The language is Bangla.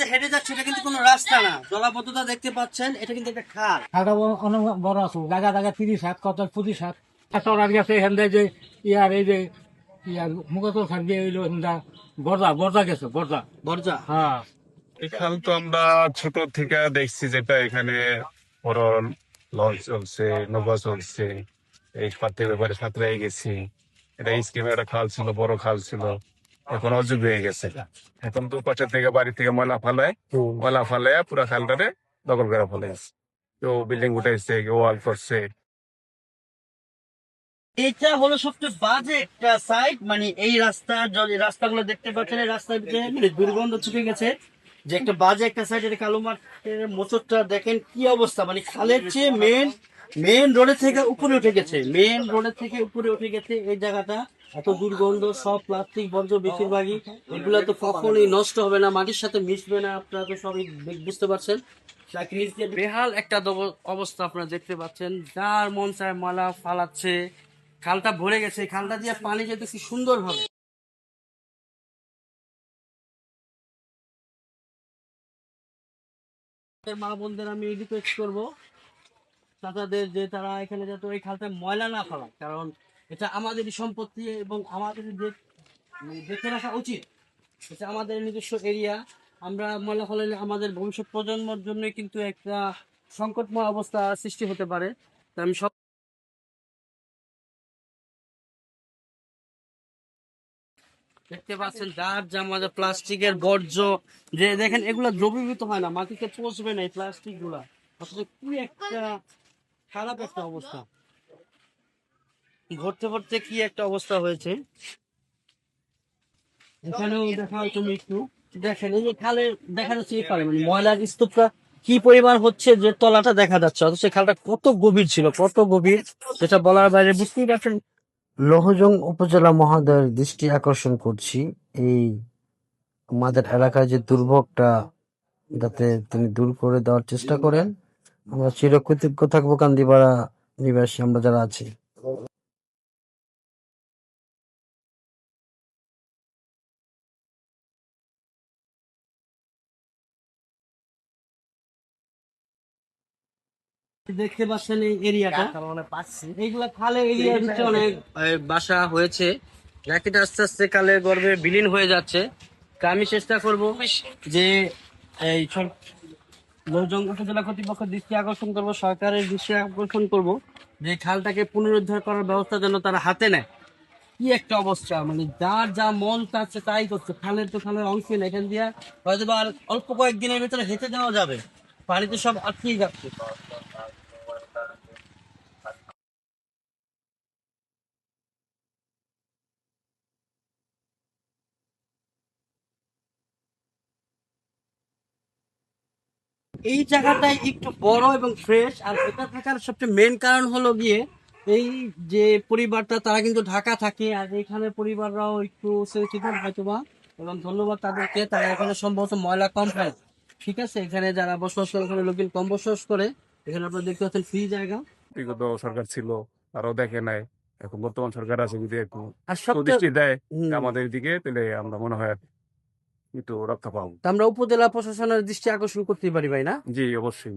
যে হেঁটে যাচ্ছে এটা কিন্তু কোনো রাস্তা না। জলাবদ্ধতা দেখতে পাচ্ছেন এটা কিন্তু একটা খাল। খালটা অনেক বড় আছে। জায়গা জায়গা তিরিশ হাত কত পঁচিশ হাত। চড়ার গেছে এখান যে ইয়ার এই যে ইয়ার মুখত খান দিয়ে এখানটা। বর্দা বর্দা গেছে বর্দা বর্জা? হ্যাঁ। এই খাল তো আমরা ছোট থেকে দেখছি যেটা এখানে বড় লঞ্চ চলছে নৌকা চলছে এই পাতে ব্যাপারে সাঁতরে গেছি। এটা স্কিমে একটা খাল ছিল বড় খাল ছিল। এখন অযোগ্য হয়ে গেছে। এখন তো পাশের থেকে বাড়ি থেকে ময়লা ফালায় ময়লা ফালায় পুরা খালটারে দখল করে ফেলেছে কেউ বিল্ডিং কেউ ওয়াল করছে। এটা হলো সবচেয়ে বাজে একটা সাইড মানে এই রাস্তা যদি রাস্তাগুলো দেখতে পাচ্ছেন এই রাস্তার ভিতরে মানে দুর্গন্ধ ছুটে গেছে। যে একটা বাজে একটা সাইড এটা কালো মাঠের মোচরটা দেখেন কি অবস্থা মানে খালের চেয়ে মেন মেন রোডের থেকে উপরে উঠে গেছে মেন রোডের থেকে উপরে উঠে গেছে এই জায়গাটা। এত দুর্গন্ধ, সব প্লাস্টিক, বর্জ্য বেশিরভাগই, এগুলো তো কখনোই নষ্ট হবে না, মাটির সাথে মিশবে না, আপনারা তো সবই বুঝতে পারছেন। বেহাল একটা অবস্থা আপনারা দেখতে পাচ্ছেন, যার মন চায় মালা ফালাচ্ছে, খালটা ভরে গেছে খালটা দিয়ে পানি যেতে কি সুন্দর হবে? মা বোনদের আমি রিকোয়েস্ট করব, চাচাদের যে তারা এখানে যাতে ওই খালটা ময়লা না ফেলায় কারণ এটা আমাদেরই সম্পত্তি এবং আমাদের মানে দেখে রাখা উচিত। এটা আমাদের নিজস্ব এরিয়া। আমরা ময়লা ফেলালে আমাদের ভবিষ্যৎ প্রজন্মের জন্য কিন্তু একটা সংকটময় অবস্থা সৃষ্টি হতে পারে। আমি সব দেখতে পাচ্ছেন যা মাঝে প্লাস্টিকের বর্জ্য, যে দেখেন এগুলো দ্রবীভূত হয় না, মাটিতে পচবে না এই প্লাস্টিকগুলা অথচ কি একটা খারাপ একটা অবস্থা। ভরতে ভরতে কি একটা অবস্থা হয়েছে? এখানেও দেখা তুমি একটু। দেখেন, এই যে খালে দেখা যাচ্ছে এই পারে মানে ময়লার স্তূপটা কি পরিমাণ হচ্ছে যে তলাটা দেখা যাচ্ছে? অথচ খালটা কত গভীর ছিল, কত গভীর? যেটা বলার বাইরে বুঝতেই পারছেন। লোহজং উপজেলা মহোদয়ের দৃষ্টি আকর্ষণ করছি। এই আমাদের এলাকায় যে দুর্ভোগটা, যাতে তিনি দূর করে দেওয়ার চেষ্টা করেন, আমরা চিরকৃতজ্ঞ থাকব, কান্দিপাড়া নিবাসী আমরা যারা আছি। দেখতে পাচ্ছেন এই এরিয়াটা। এইগুলা খালে এরিয়ার ভিতরে অনেক বাসা হয়েছে। র্যাকেট আস্তে আস্তে কালে গর্ভে বিলীন হয়ে যাচ্ছে। তা আমি চেষ্টা করব যে এই লোকজন উপজেলা কর্তৃপক্ষ দৃষ্টি আকর্ষণ করব সরকারের দৃষ্টি আকর্ষণ করব যে খালটাকে পুনরুদ্ধার করার ব্যবস্থা যেন তারা হাতে নেয়। কি একটা অবস্থা মানে যার যা মন চাচ্ছে তাই করছে। খালের তো খালের অংশ নেই। এখান দিয়ে হয়তো আর অল্প কয়েকদিনের ভিতরে হেঁটে দেওয়া যাবে। পানিতে সব আটকেই যাচ্ছে এই জায়গাটাই একটু বড় এবং ফ্রেশ আর এটা থাকার সবচেয়ে মেন কারণ হলো গিয়ে এই যে পরিবারটা, তারা কিন্তু ঢাকা থাকে, আর এখানে পরিবাররাও একটু হয়তো বা এবং ধন্যবাদ তাদেরকে, তারা এখানে সম্ভবত ময়লা কম পায় ঠিক আছে এখানে যারা বসবাস করে ওখানে লোকজন কম বসবাস করে এখানে আপনারা দেখতে পাচ্ছেন ফ্রি জায়গা। বিগত সরকার ছিল তারাও দেখে নাই এখন বর্তমান সরকার আছে যদি একটু দৃষ্টি দেয় আমাদের দিকে তাহলে আমরা মনে হয় একটু রক্ষা পাবো। তা আমরা উপজেলা প্রশাসনের দৃষ্টি আকর্ষণ করতে পারি ভাই না? জি অবশ্যই।